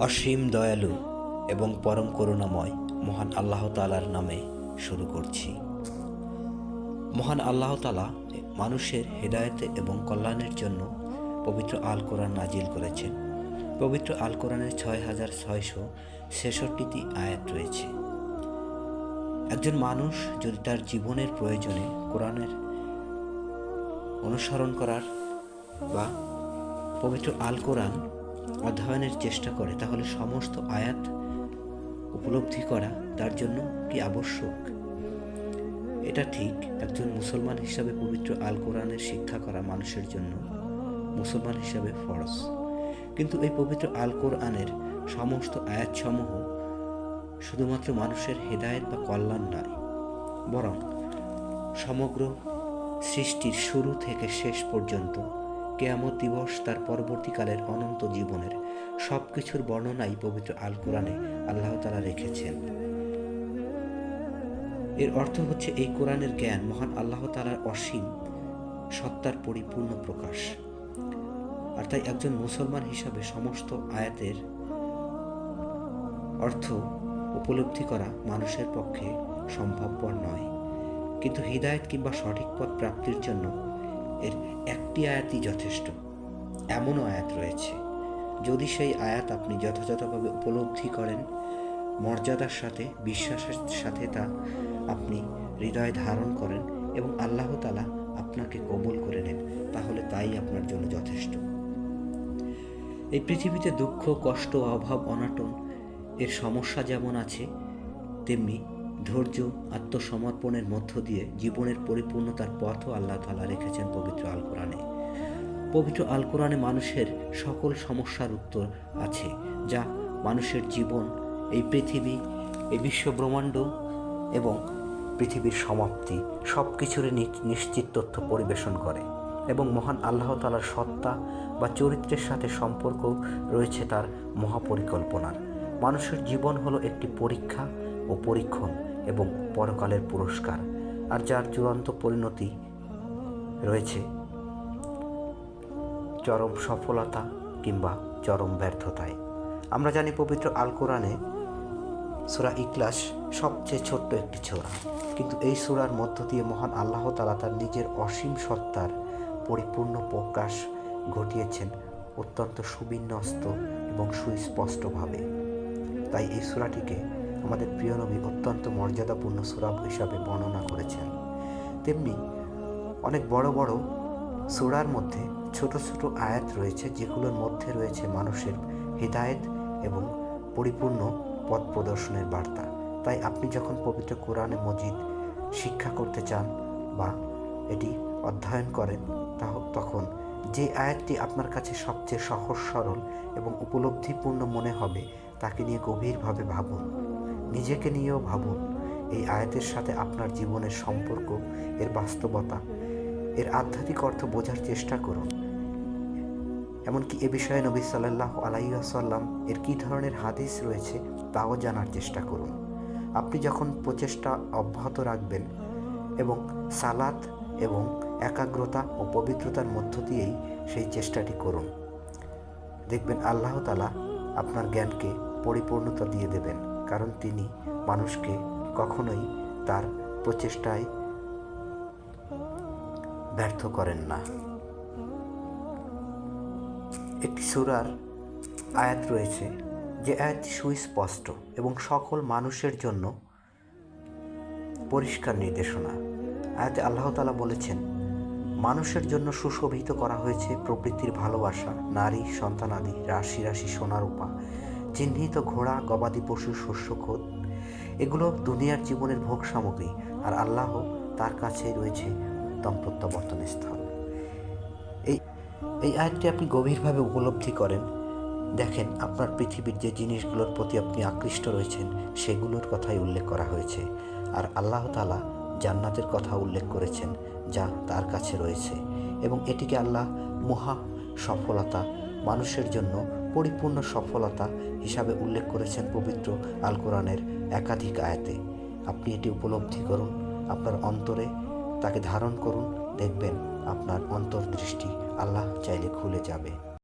অসীম দয়ালু এবং পরম করুণাময় মহান আল্লাহ তালার নামে শুরু করছি। মহান আল্লাহ তালা মানুষের হেদায়েতে এবং কল্যাণের জন্য পবিত্র আল কোরআন নাজিল করেছেন। পবিত্র আল কোরআনের ছয় হাজার ছয়শো ছেষট্টিটি আয়াত রয়েছে। একজন মানুষ যদি তার জীবনের প্রয়োজনে কোরআনের অনুসরণ করার বা পবিত্র আল কোরআন অধ্যয়নের চেষ্টা করে, তাহলে সমস্ত আয়াত উপলব্ধি করা তার জন্য কি আবশ্যক? এটা ঠিক, একজন মুসলমান হিসাবে পবিত্র আল কোরআনের শিক্ষা করা মানুষের জন্য মুসলমান হিসাবে ফরজ। কিন্তু এই পবিত্র আল কোরআনের সমস্ত আয়াতসমূহ শুধুমাত্র মানুষের হেদায়েত বা কল্যাণ নয়, বরং সমগ্র সৃষ্টির শুরু থেকে শেষ পর্যন্ত কেয়ামত দিবস তার পরবর্তীকালের অনন্ত জীবনের সব কিছুর বর্ণনাই পবিত্র আল কোরআনে আল্লাহ তালা রেখেছেন। এর অর্থ হচ্ছে এই কোরআনের জ্ঞান মহান আল্লাহ তালার অসীম সত্তার পরিপূর্ণ প্রকাশ। আর তাই একজন মুসলমান হিসাবে সমস্ত আয়াতের অর্থ উপলব্ধি করা মানুষের পক্ষে সম্ভবপর নয়। কিন্তু হৃদায়ত কিংবা সঠিক পথ প্রাপ্তির জন্য এর একটি আয়াতই যথেষ্ট। এমনও আয়াত রয়েছে। যদি সেই আয়াত আপনি যথাযথভাবে উপলব্ধি করেন, মর্যাদার সাথে, বিশ্বাসের সাথে তা আপনি হৃদয়ে ধারণ করেন এবং আল্লাহ তালা আপনাকে কবুল করে নেন, তাহলে তাই আপনার জন্য যথেষ্ট। এই পৃথিবীতে দুঃখ, কষ্ট, অভাব, অনাটন, এর সমস্যা যেমন আছে, তেমনি ধৈর্য, আত্মসমর্পণের মধ্য দিয়ে জীবনের পরিপূর্ণতার পথও আল্লাহ তালা রেখেছেন পবিত্র আল কোরআনে পবিত্র আল কোরআনে মানুষের সকল সমস্যার উত্তর আছে, যা মানুষের জীবন, এই পৃথিবী, এই বিশ্ব ব্রহ্মাণ্ড এবং পৃথিবীর সমাপ্তি সব কিছুরই নিশ্চিত তথ্য পরিবেশন করে এবং মহান আল্লাহ তালার সত্তা বা চরিত্রের সাথে সম্পর্ক রয়েছে তার মহাপরিকল্পনার। মানুষের জীবন হলো একটি পরীক্ষা ও পরীক্ষণ এবং পরকালের পুরস্কার আর যার চূড়ান্ত পরিণতি রয়েছে চরম সফলতা কিংবা চরম ব্যর্থতায়। আমরা জানি পবিত্র আল কোরআনে সুরা ইকলাস সবচেয়ে ছোট্ট একটি ছোড়া কিন্তু এই সুরার মধ্য দিয়ে মহান আল্লাহ তালা তার নিজের অসীম সত্তার পরিপূর্ণ প্রকাশ ঘটিয়েছেন অত্যন্ত সুবিন্যস্ত এবং সুস্পষ্টভাবে। তাই এই সুরাটিকে আমাদের প্রিয় নবী অত্যন্ত মর্যাদাপূর্ণ সুরাব হিসাবে বর্ণনা করেছেন। তেমনি অনেক বড় বড় সুরার মধ্যে ছোট ছোট আয়াত রয়েছে, যেগুলোর মধ্যে রয়েছে মানুষের হৃদায়ত এবং পরিপূর্ণ পথ প্রদর্শনের বার্তা। তাই আপনি যখন পবিত্র কোরআনে মজিদ শিক্ষা করতে চান বা এটি অধ্যয়ন করেন তখন যে আয়াতটি আপনার কাছে সবচেয়ে সহজ সরল এবং উপলব্ধিপূর্ণ মনে হবে, তাকে নিয়ে গভীরভাবে ভাবুন। নিজেকে নিয়েও ভাবুন, এই আয়াতের সাথে আপনার জীবনের সম্পর্ক, এর বাস্তবতা, এর আধ্যাত্মিক অর্থ বোঝার চেষ্টা করুন। এমনকি এ বিষয়ে নবী সাল্লাহ আলাইসাল্লাম এর কী ধরনের হাদিস রয়েছে তাও জানার চেষ্টা করুন। আপনি যখন প্রচেষ্টা অব্যাহত রাখবেন এবং সালাত এবং একাগ্রতা ও পবিত্রতার মধ্য দিয়েই সেই চেষ্টাটি করুন। দেখবেন আল্লাহ তালা আপনার জ্ঞানকে পরিপূর্ণতা দিয়ে দেবেন। কারণ তিনি মানুষকে কখনোই তার প্রচেষ্টায় ব্যর্থ করেন না। একটি সুরার আয়াত রয়েছে যে আয়াতটি সুস্পষ্ট এবং সকল মানুষের জন্য পরিষ্কার নির্দেশনা। আয়াতে আল্লাহ তালা বলেছেন, মানুষের জন্য সুশোভিত করা হয়েছে প্রবৃত্তির ভালোবাসা, নারী সন্তানাদি রাশি রাশি সোনারূপা চিহ্নিত ঘোড়া, গবাদি পশু শস্যখোদ এগুলো দুনিয়ার জীবনের ভোগ সামগ্রী আর আল্লাহ তার কাছে রয়েছে উত্তম প্রত্যাবর্তন স্থল এই এই আয়াতটি আপনি গভীরভাবে উপলব্ধি করেন। দেখেন, আপনার পৃথিবীর যে জিনিসগুলোর প্রতি আপনি আকৃষ্ট রয়েছেন, সেগুলোর কথাই উল্লেখ করা হয়েছে। আর আল্লাহ তালা জান্নাতের কথা উল্লেখ করেছেন, যা তার কাছে রয়েছে। এবং এটিকে আল্লাহ মহা সফলতা, মানুষের জন্য পরিপূর্ণ সফলতা হিসাবে উল্লেখ করেছেন পবিত্র আল কোরআনের একাধিক আয়াতে। আপনি এটি উপলব্ধি করুন, আপনার অন্তরে তাকে ধারণ করুন, দেখবেন আপনার অন্তর্দৃষ্টি আল্লাহ চাইলে খুলে যাবে।